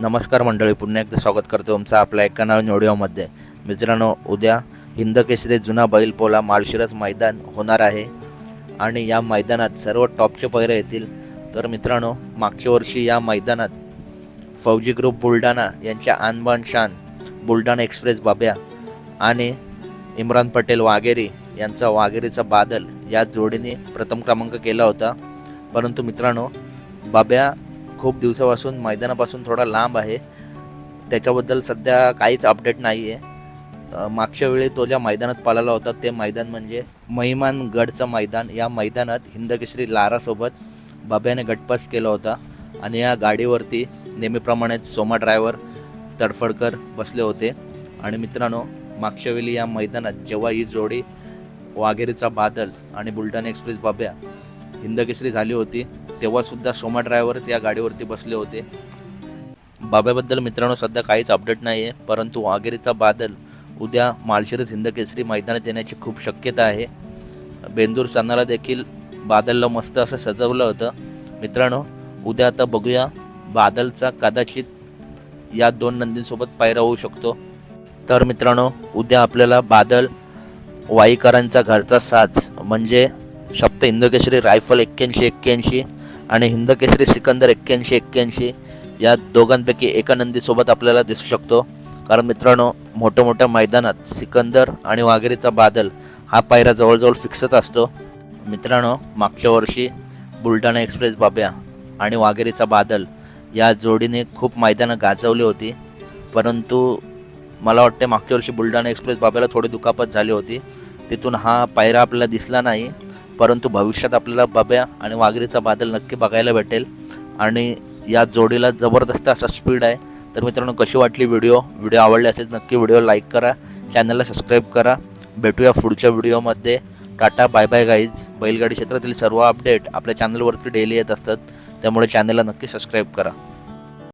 नमस्कार मंडळी पुन्हा एकदा स्वागत करतो तुमचं आपल्या एका नवीन व्हिडिओमध्ये मित्रांनो उद्या हिंद केसरी जुना बैलपोला माळशिरस मैदान होणार आहे. आणि या मैदानात सर्व टॉपचे पैरे येतील. तर मित्रांनो मागच्या वर्षी या मैदानात फौजी ग्रुप बुलढाणा यांच्या आनबान शान बुलढाणा एक्सप्रेस बाब्या आणि इम्रान पटेल वाघेरी यांचा वाघेरीचा बादल या जोडीने प्रथम क्रमांक केला होता. परंतु मित्रांनो बाब्या खूप दिवसापासून मैदानापासून थोडा लांब आहे. त्याच्याबद्दल सध्या काहीच अपडेट नाही आहे मागच्या वेळी तो ज्या मैदानात पालाला होता ते मैदान म्हणजे महिमानगडचं मैदान. या मैदानात हिंदकेसरी लारासोबत बाब्याने गटपास केला होता आणि या गाडीवरती नेहमीप्रमाणेच सोमा ड्रायव्हर तडफडकर बसले होते. आणि मित्रांनो मागच्या वेळी या मैदानात जेव्हा ही जोडी वाघेरीचा बादल आणि बुलढाणा एक्सप्रेस बाब्या हिंदकेसरी झाली होती तेव्हासुद्धा सोमा ड्रायव्हरच या गाडीवरती बसले होते. बाब्याबद्दल मित्रांनो सध्या काहीच अपडेट नाही आहे परंतु वाघेरीचा बादल उद्या मालशिरस हिंदकेसरी मैदानात येण्याची खूप शक्यता आहे. बेंदूर सणाला देखील बादलला मस्त असं सजवलं होतं. मित्रांनो उद्या आता बघूया बादलचा कदाचित या दोन नंदींसोबत पायरा होऊ शकतो. तर मित्रांनो उद्या आपल्याला बादल वाईकरांचा घरचा साज म्हणजे सप्त हिंदकेसरी रायफल एक्क्याऐंशी एक्क्याऐंशी आणि हिंदकेसरी सिकंदर एक्क्याऐंशी एक्क्याऐंशी या दोघांपैकी एका नंदीसोबत आपल्याला दिसू शकतो. कारण मित्रांनो मोठ्या मोठ्या मैदानात सिकंदर आणि वाघेरीचा बादल हा पायरा जवळजवळ फिक्सच असतो. मित्रांनो मागच्या वर्षी बुलढाणा एक्सप्रेस बाब्या आणि वाघेरीचा बादल या जोडीने खूप मैदानं गाजवली होती. परंतु मला वाटते मागच्या वर्षी बुलढाणा एक्सप्रेस बाब्याला थोडी दुखापत झाली होती. तिथून हा पायरा आपल्याला दिसला नाही. परंतु भविष्यात आपल्याला बाब्या आणि वाघेरीचा बादल नक्की बघायला भेटेल. आणि या जोडीला जबरदस्त असा स्पीड आहे. तर मित्रांनो कशी वाटली व्हिडिओ व्हिडिओ आवडले असेल नक्की व्हिडिओ लाईक करा. चॅनलला सबस्क्राईब करा. भेटूया पुढच्या व्हिडिओमध्ये टाटा बाय बाय गाईज बैलगाडी क्षेत्रातील सर्व अपडेट आपल्या चॅनलवरती डेली येत असतात. त्यामुळे चॅनलला नक्की सबस्क्राईब करा.